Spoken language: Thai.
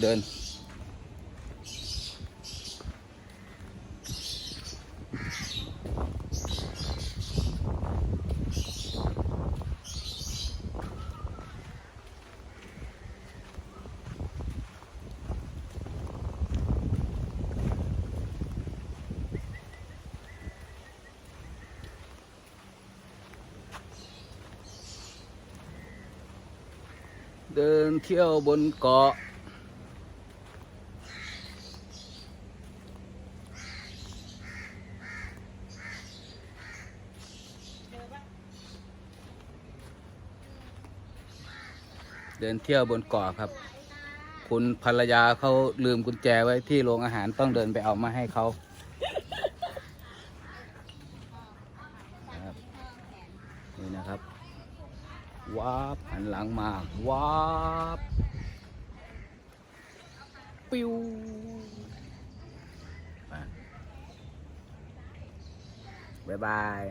เดิน เดินเที่ยวบนเกาะ เดินเที่ยวบนเกาะครับ คุณภรรยาเขาลืมกุญแจไว้ที่โรงอาหารต้องเดินไปเอามาให้เขาครับนี่นะครับว้าบหันหลังมาว้าบปิวบ๊ายบาย